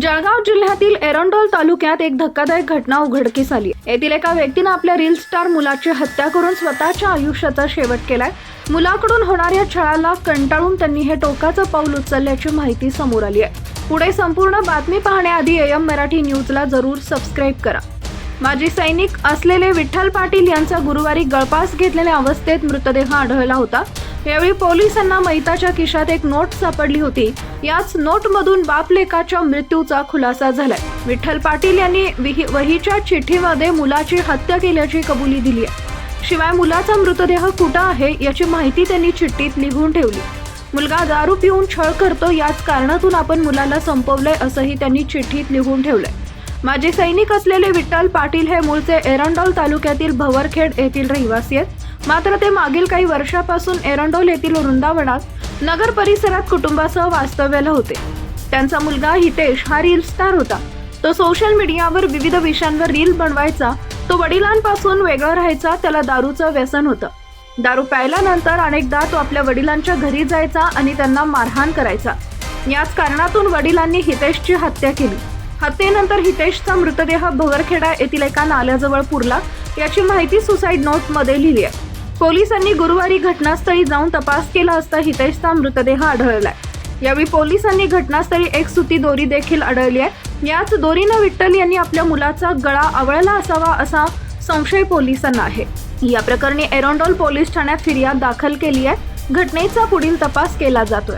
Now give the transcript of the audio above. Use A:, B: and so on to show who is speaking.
A: जळगाव जिल्ह्यातील एरंडोल तालुक्यात एक धक्कादायक घटना उघडकीस आली. येथील एका व्यक्तीनं आपल्या रील स्टार मुलाची हत्या करून स्वतःच्या आयुष्याचा शेवट केलाय. मुलाकडून होणाऱ्या छळाला कंटाळून त्यांनी हे टोकाचं पाऊल उचलल्याची माहिती समोर आली आहे. पुढे संपूर्ण बातमी पाहण्याआधी एम मराठी न्यूजला जरूर सबस्क्राईब करा. माजी सैनिक असलेले विठ्ठल पाटील यांचा गुरुवारी गळपास घेतलेल्या अवस्थेत मृतदेह आढळला होता. यावेळी पोलिसांना मैताच्या खिशात एक नोट सापडली होती. याच नोटमधून बापलेकाच्या मृत्यूचा खुलासा झालाय. विठ्ठल पाटील यांनी वहीच्या चिठ्ठीमध्ये मुलाची हत्या केल्याची कबुली दिली आहे. शिवाय मुलाचा मृतदेह कुठं आहे याची माहिती त्यांनी चिठ्ठीत लिहून ठेवली. मुलगा दारू पिऊन छळ करतो याच कारणातून आपण मुलाला संपवलंय असंही त्यांनी चिठ्ठीत लिहून ठेवलंय. माजी सैनिक असलेले विठ्ठल पाटील हे मूळचे एरंडोल तालुक्यातील भवरखेड येथील रहिवासी आहेत. मात्र ते मागील काही वर्षापासून एरंडोल येथील वृंदावनात नगर परिसरात कुटुंबासह वास्तव्याला होते. त्यांचा मुलगा हितेश हा रील स्टार होता. तो सोशल मीडियावर विविध विषयांवर रील बनवायचा तो वडिलांपासून वेगळा राहायचा त्याला दारूचं व्यसन होतं. दारू प्यायल्यानंतर अनेकदा तो आपल्या वडिलांच्या घरी जायचा आणि त्यांना मारहाण करायचा. याच कारणातून वडिलांनी हितेशची हत्या केली. हत्येनंतर हितेशचा मृतदेह भवरखेडा येथील एका नाल्याजवळ पुरला याची माहिती सुसाईड नोटमध्ये लिहिली आहे. पोलिसांनी गुरुवारी घटनास्थळी जाऊन तपास केला असता हितेशचा मृतदेह आढळलाय. यावेळी पोलिसांनी घटनास्थळी एक सुती दोरी देखील आढळली आहे. याच दोरीनं विठ्ठल यांनी आपल्या मुलाचा गळा आवळला असावा असा संशय पोलिसांना आहे. या प्रकरणी एरोंडोल पोलीस ठाण्यात फिर्याद दाखल केली आहे. घटनेचा पुढील तपास केला जातोय.